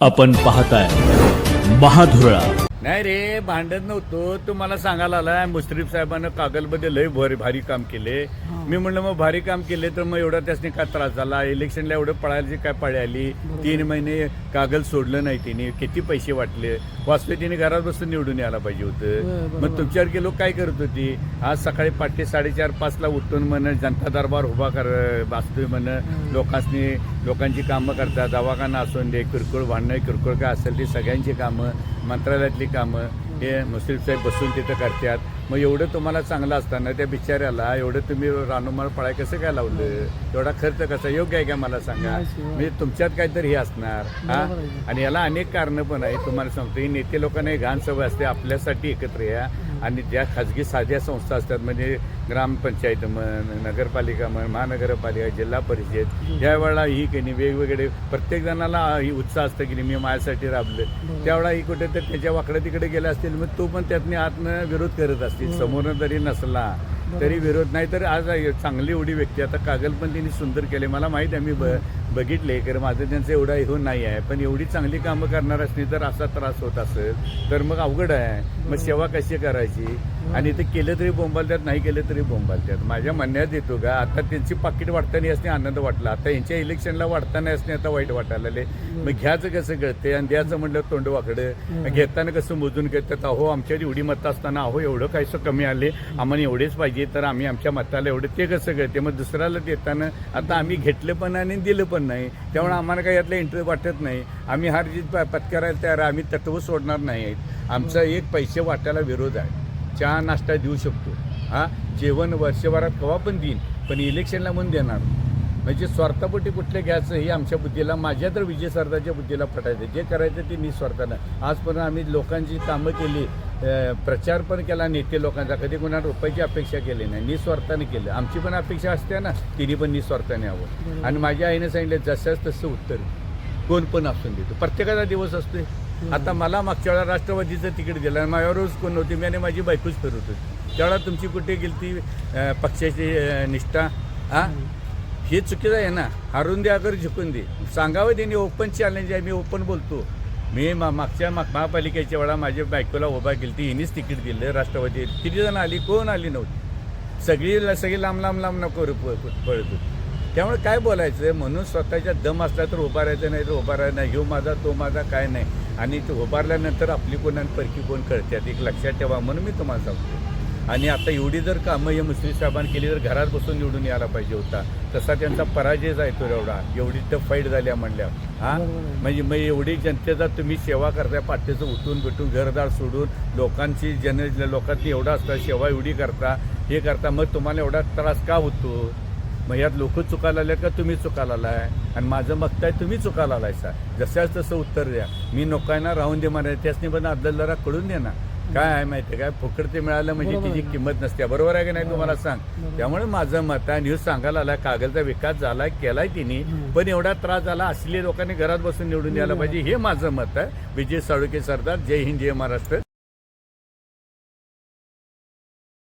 आपण पाहताय महाधुरळा. नाही रे भांडत नव्हतो. तू मला सांगायला आलाय मुश्रीफ साहेबांना कागलमध्ये लय भारी भारी काम केले. मी म्हणलं मग भारी काम केले तर मग एवढा त्यासनी काय त्रास झाला? इलेक्शनला एवढं पळायची काय पळी आली तीन महिने कागल सोडलं नाही तिने. किती पैसे वाटले? वास्तविक तिने घरात बसून निवडून यायला पाहिजे होतं. मग तुमच्यासारखे लोक काय करत होती? आज सकाळी पहाटे साडेचार पाचला उठून म्हण जनता दरबार उभा कर बसतोय म्हण लोकांनी लोकांची कामं करतात दवाखाना असून दे किरकोळ भांडणं किरकोळ काय असेल ती सगळ्यांची कामं मंत्रालयातली कामं हे मुस्लिम साहेब बसून तिथं करतात. मग एवढं तुम्हाला चांगलं असताना त्या बिचाऱ्याला एवढं तुम्ही रानोमाळ पळाय कसं काय लावलं? एवढा खर्च कसा? योग्य आहे का मला सांगा? म्हणजे तुमच्यात काहीतरी हे असणार हा? आणि याला अनेक कारणं पण आहे तुम्हाला सांगतो ही नेते लोकांना घाण सवय असते आपल्यासाठी एकत्र या. आणि ज्या खाजगी साध्या संस्था असतात म्हणजे ग्रामपंचायत म्हण नगरपालिका म्हण महानगरपालिका जिल्हा परिषद या वेळेला ही की नाही वेगवेगळे प्रत्येक जणाला ही उत्साह असतं की नाही मी माझ्यासाठी राबलं त्यावेळेला ही कुठे तर त्याच्या वाकडे तिकडे गेला असतील मग तो पण त्यातनी आतनं विरोध करत असतील. समोरनं जरी नसला तरी विरोध नाही तर आज चांगली एवढी व्यक्ती आता कागल पण त्यांनी सुंदर केले. मला माहीत आहे मी ब बघितले कारण माझं त्यांचं एवढा हे नाही आहे. पण एवढी चांगली कामं करणार असली तर असा त्रास होत असेल तर मग अवघड आहे. मग सेवा कशी करायची? आणि ते केलं तरी बोंबालतात नाही केलं तरी बोंबालतात माझ्या म्हणण्यात येतो का आता त्यांची पाकिट वाढताना असणे आनंद वाटला. आता यांच्या इलेक्शनला वाढताना असणे आता वाईट वाटायला मग घ्यायचं कसं कळते आणि द्यायचं म्हटलं तोंड वाकडं. घेताना कसं मोजून घेतात? अहो आमच्या एवढी मतं असताना अहो एवढं काहीसं कमी आले? आम्हाला एवढेच पाहिजे. तर आम्ही आमच्या मताला एवढं ते कसं कळते मग दुसऱ्याला देताना आता आम्ही घेतलं पण आणि दिलं पण नाही. त्यामुळे आम्हाला काही यातला इंटरेस्ट वाटत नाही. आम्ही हार जीत प- पत्करायला तयार आहे. आम्ही तत्व सोडणार नाही आहेत. आमचा एक पैसे वाटायला विरोध आहे. चहा नाश्ता देऊ शकतो. हा? जेवण वर्षभरात केव्हा पण देईन पण इलेक्शनला म्हणून देणार म्हणजे स्वार्थापोटी कुठले घ्यायचं हे आमच्या बुद्धीला माझ्या तर विजय सरदारच्या बुद्धीला पटायचं. जे करायचं ते निस्वार्थानं आजपर्यंत आम्ही लोकांची कामं केली. प्रचार पण केला नेते लोकांचा. कधी कोणा रुपयाची अपेक्षा केली नाही निस्वार्थाने केलं. आमची पण अपेक्षा असते ना तिने पण निस्वार्थाने हवं आणि माझ्या आईने सांगितलं जसंच तसं उत्तर कोण पण असून देतो. प्रत्येकाचा दिवस असतोय. आता मला मागच्या वेळा राष्ट्रवादीचं तिकीट दिलं आणि माझ्यावरच कोण नव्हती मी आणि माझी बायकोच फिरत होती. त्यावेळेला तुमची कुठे गेली ती पक्षाची निष्ठा? हा? हे चुकीचं आहे ना. हारून दे अगर झुकून दे. सांगावं त्यांनी ओपन चॅलेंज आहे मी ओपन बोलतो. मी मा मागच्या मा- महापालिकेच्या वेळा माझ्या बायकोला उभा केली ती हिनीच तिकीट दिलं राष्ट्रवादी. किती जण आली? कोण आली नव्हती? सगळी सगळी लांब लांब लांब नको पळत होती. त्यामुळे काय बोलायचं? म्हणून स्वतःच्या दम असला तर उभारायचं नाही तर उभारायचं नाही. ह्यो माझा तो माझा काय नाही. आणि ते उभारल्यानंतर आपली कोण आणि परकी कोण कळतात एक लक्षात ठेवा म्हणून मी तुम्हाला सांगतो आणि आता एवढी जर कामं या मुस्लिम साहेबांनी केली तर घरात बसून निवडून यायला पाहिजे होता. तसा त्यांचा पराजय जायतो एवढा. एवढी तर फाईट झाल्या म्हणल्या हा? म्हणजे मग एवढी जनतेचा तुम्ही सेवा करताय पाठीचं उठून भेटून घरदार सोडून लोकांची जन लोकांची एवढा असता सेवा एवढी करता हे करता मग तुम्हाला एवढा त्रास का होतो? मग यात लोक चुकायला आले का तुम्ही चुकायला आलाय आणि माझं मगताय तुम्ही चुकायला आलाय सा जशाच तसं उत्तर द्या. मी नोकांना राहून दे म्हणा त्यासनी पण अद्दल जरा कळून दे ना. काय आहे माहिती आहे काय? फुकट ते मिळालं म्हणजे तिची किंमत नसते. बरोबर आहे की नाही तुम्हाला सांग? त्यामुळे माझं मत आहे न्यूज सांगायला आला कागलचा विकास झाला केलाय तिने पण एवढा त्रास झाला असलेल्या लोकांनी घरात बसून निवडून यायला पाहिजे हे माझं मत आहे. विजय साळुके सरदार जय हिंद जय महाराष्ट्र.